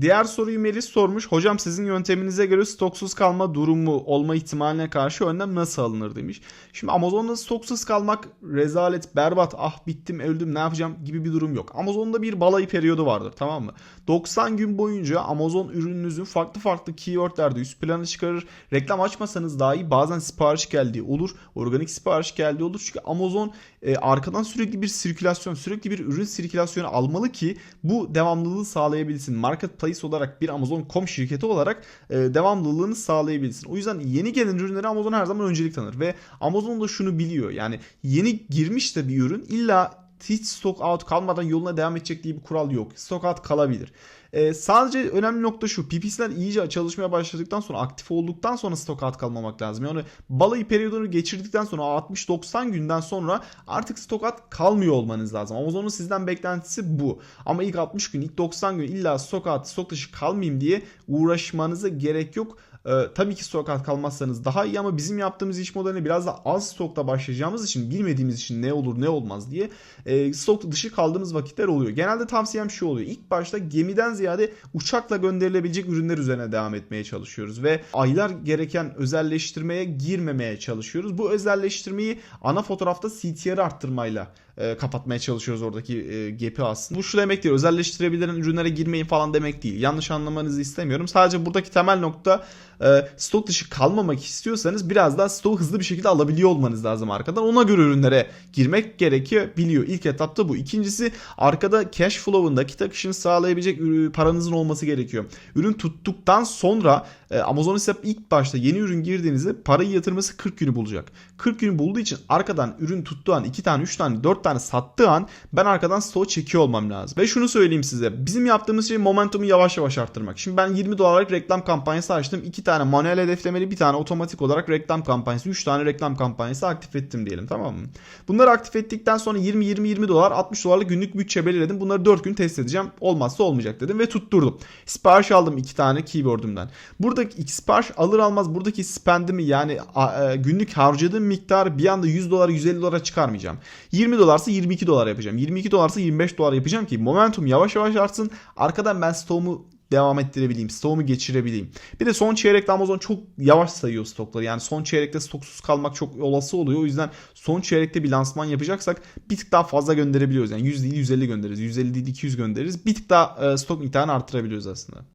Diğer soruyu Melis sormuş. Hocam sizin yönteminize göre stoksuz kalma durumu olma ihtimaline karşı önlem nasıl alınır demiş. Şimdi Amazon'da stoksuz kalmak rezalet, berbat, ah bittim, öldüm ne yapacağım gibi bir durum yok. Amazon'da bir balayı periyodu vardır tamam mı? 90 gün boyunca Amazon ürününüzün farklı farklı keywordlerde üst plana çıkarır. Reklam açmasanız dahi bazen sipariş geldiği olur. Organik sipariş geldiği olur. Çünkü Amazon e, arkadan sürekli bir sirkülasyon, sürekli bir ürün sirkülasyonu almalı ki bu devamlılığı sağlayabilsin. Marketplace olarak bir Amazon.com şirketi olarak e, devamlılığını sağlayabilsin. O yüzden yeni gelen ürünleri Amazon her zaman öncelik tanır ve Amazon da şunu biliyor. Yani yeni girmiş de bir ürün illa hiç stock out kalmadan yoluna devam edecek diye bir kural yok. Stock out kalabilir. Ee, sadece önemli nokta şu. PPC'ler iyice çalışmaya başladıktan sonra aktif olduktan sonra stock out kalmamak lazım. Yani balayı periyodunu geçirdikten sonra 60-90 günden sonra artık stock out kalmıyor olmanız lazım. Amazon'un sizden beklentisi bu. Ama ilk 60 gün, ilk 90 gün illa stock out, stok dışı kalmayayım diye uğraşmanıza gerek yok. Ee, tabii ki stok out kalmazsanız daha iyi ama bizim yaptığımız iş modeline biraz da az stokla başlayacağımız için bilmediğimiz için ne olur ne olmaz diye e, stok dışı kaldığımız vakitler oluyor. Genelde tavsiyem şu oluyor. İlk başta gemiden ziyade uçakla gönderilebilecek ürünler üzerine devam etmeye çalışıyoruz ve aylar gereken özelleştirmeye girmemeye çalışıyoruz. Bu özelleştirmeyi ana fotoğrafta CTR arttırmayla e, kapatmaya çalışıyoruz oradaki e, gap'i aslında. Bu şu demek değil. Özelleştirebilen ürünlere girmeyin falan demek değil. Yanlış anlamanızı istemiyorum. Sadece buradaki temel nokta e, stok dışı kalmamak istiyorsanız biraz daha stoğu hızlı bir şekilde alabiliyor olmanız lazım arkadan. Ona göre ürünlere girmek gerekiyor biliyor. İlk etapta bu. İkincisi arkada cash flow'un nakit akışını sağlayabilecek paranızın olması gerekiyor. Ürün tuttuktan sonra e, Amazon ise ilk başta yeni ürün girdiğinizde parayı yatırması 40 günü bulacak. 40 günü bulduğu için arkadan ürün tuttuğu an 2 tane 3 tane 4 tane sattığı an ben arkadan stoğu çekiyor olmam lazım. Ve şunu söyleyeyim size. Bizim yaptığımız şey momentumu yavaş yavaş arttırmak. Şimdi ben 20 dolarlık reklam kampanyası açtım. 2 tane manuel hedeflemeli bir tane otomatik olarak reklam kampanyası 3 tane reklam kampanyası aktif ettim diyelim tamam mı? Bunları aktif ettikten sonra 20-20-20 dolar 60 dolarlık günlük bütçe belirledim. Bunları 4 gün test edeceğim. Olmazsa olmayacak dedim ve tutturdum. Sipariş aldım 2 tane keyword'ümden. Buradaki sipariş alır almaz buradaki spendimi yani e, günlük harcadığım miktarı bir anda 100 dolar 150 dolara çıkarmayacağım. 20 dolarsa 22 dolar yapacağım. 22 dolarsa 25 dolar yapacağım ki momentum yavaş yavaş artsın. Arkadan ben stoğumu devam ettirebileyim. Stoğumu geçirebileyim. Bir de son çeyrekte Amazon çok yavaş sayıyor stokları. Yani son çeyrekte stoksuz kalmak çok olası oluyor. O yüzden son çeyrekte bir lansman yapacaksak bir tık daha fazla gönderebiliyoruz. Yani 100 değil 150 göndeririz. 150 değil 200 göndeririz. Bir tık daha e, stok miktarını arttırabiliyoruz aslında.